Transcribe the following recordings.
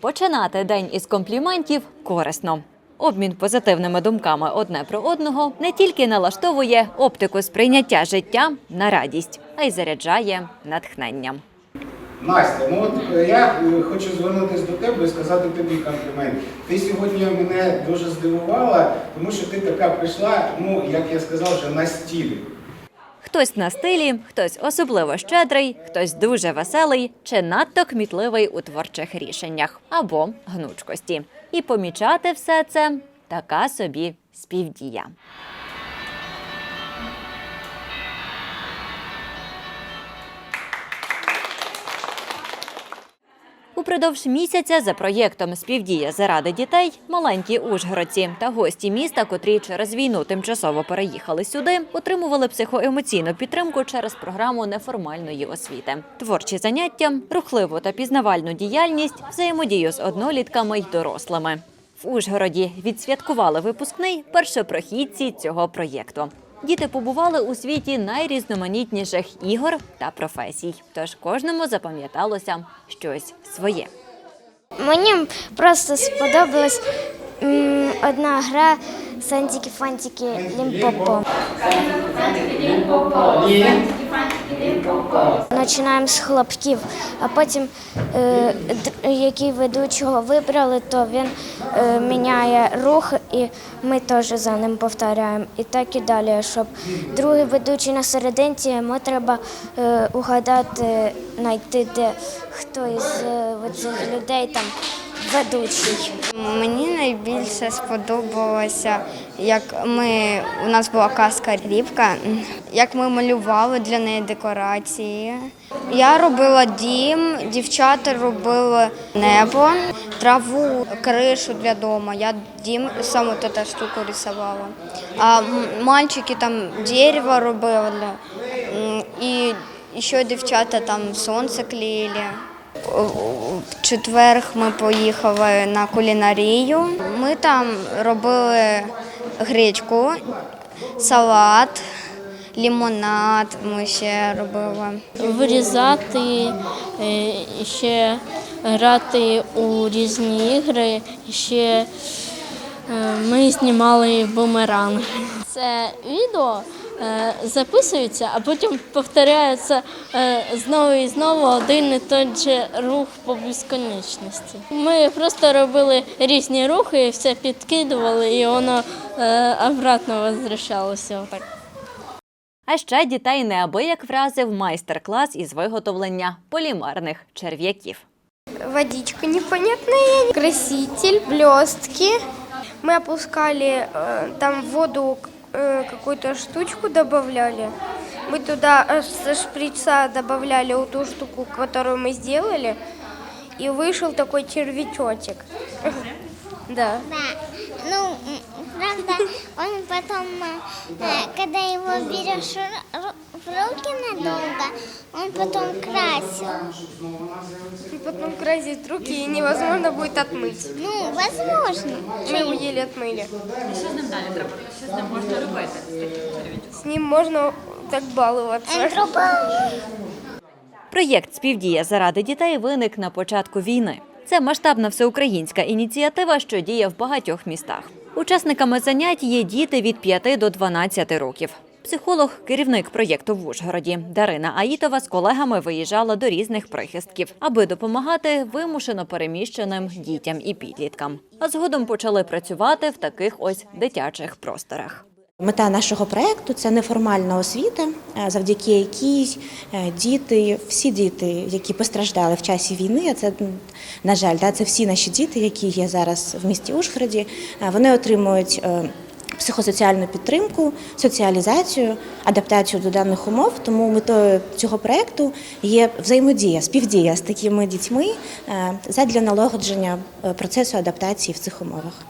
Починати день із компліментів корисно. Обмін позитивними думками одне про одного не тільки налаштовує оптику сприйняття життя на радість, а й заряджає натхненням. Настя, ну от е, я е, хочу звернутися до тебе і сказати тобі комплімент. Ти сьогодні мене дуже здивувала, тому що ти така прийшла, ну як я сказав, вже на стілі. Хтось на стилі, хтось особливо щедрий, хтось дуже веселий чи надто кмітливий у творчих рішеннях або гнучкості. І помічати все це така собі співдія. Упродовж місяця за проєктом Співдія заради дітей маленькі ужгородці та гості міста, котрі через війну тимчасово переїхали сюди, отримували психоемоційну підтримку через програму неформальної освіти, творчі заняття, рухливу та пізнавальну діяльність, взаємодію з однолітками й дорослими. В Ужгороді відсвяткували випускний першопрохідці цього проєкту. Діти побували у світі найрізноманітніших ігор та професій. Тож кожному запам'яталося щось своє. Мені просто сподобалась м, одна гра Сантики-фантики Лімпопо. Починаємо з хлопків, а потім, е, який ведучого вибрали, то він е, міняє рух, і ми теж за ним повторяємо. І так і далі. Щоб другий ведучий на серединці, ми треба е, угадати, знайти, де хто із е, цих людей там ведучий. Мені найбільше сподобалося, як ми у нас була казка Рібка, як ми малювали для неї декорації. Я робила дім, дівчата робили небо, траву, кришу для дому. Я дім саму ту штуку рисувала. А мальчики там дерево робили. І ще дівчата там сонце клеїли. В четвер ми поїхали на кулінарію. Ми там робили гречку, салат, лимонад. Ми ще робили. вирізати, е, ще грати у різні ігри. Ще е, ми знімали бумеранг. Це відео е, записується, а потім повторяється е, знову і знову один і той же рух по безконечності. Ми просто робили різні рухи, і все підкидували, і воно е, обратно возвращалося. А ще дітей неабияк вразив майстер-клас із виготовлення полімерних черв'яків. Водичка непонятная, краситель, блестки. Мы опускали э, там в воду э, какую-то штучку добавляли. Мы туда э, со шприца добавляли вот ту штуку, которую мы сделали, и вышел такой червячочек. Да. Да. Ну, правда, он потом, э, когда его берешь руки надолго, он потом красил. И потом красить руки и невозможно будет отмыть. Ну, возможно. Мы его еле отмыли. С ним можно так баловаться. Антропология. Проєкт Співдія заради дітей виник на початку війни. Це масштабна всеукраїнська ініціатива, що діє в багатьох містах. Учасниками занять є діти від 5 до 12 років. Психолог, керівник проєкту в Ужгороді Дарина Аїтова з колегами виїжджала до різних прихистків, аби допомагати вимушено переміщеним дітям і підліткам. А згодом почали працювати в таких ось дитячих просторах. Мета нашого проекту це неформальна освіта, е, завдяки якій е, діти, всі діти, які постраждали в часі війни, це на жаль, це всі наші діти, які є зараз в місті Ужгороді, е, вони отримують. Психосоціальну підтримку, соціалізацію, адаптацію до даних умов. Тому метою цього проекту є взаємодія, співдія з такими дітьми е, задля налагодження е, процесу адаптації в цих умовах.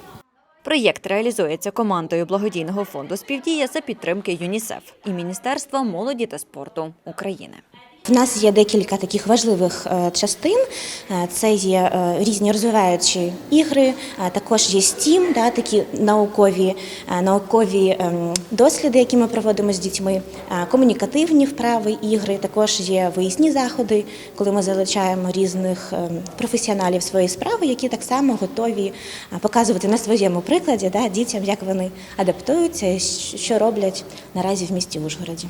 Проєкт реалізується командою благодійного фонду Співдія за підтримки ЮНІСЕФ і Міністерства молоді та спорту України. В нас є декілька таких важливих е, частин. Е, Це є е, різні розвиваючі ігри, також є STEAM, да, такі наукові, наукові ем, досліди, які ми проводимо з дітьми, комунікативні вправи, ігри. Також є виїзні заходи, коли ми залучаємо різних ем, професіоналів своєї справи, які так само готові показувати на своєму прикладі да, дітям, як вони адаптуються що роблять наразі в місті Ужгороді.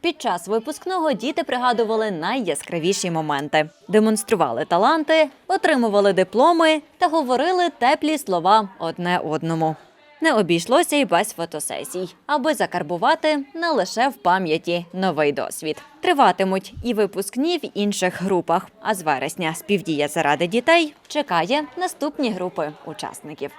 Під час випускного діти пригадували найяскравіші моменти, демонстрували таланти, отримували дипломи та говорили теплі слова одне одному. Не обійшлося й без фотосесій, аби закарбувати не лише в пам'яті новий досвід. Триватимуть і випускні в інших групах. А з вересня співдія заради дітей чекає наступні групи учасників.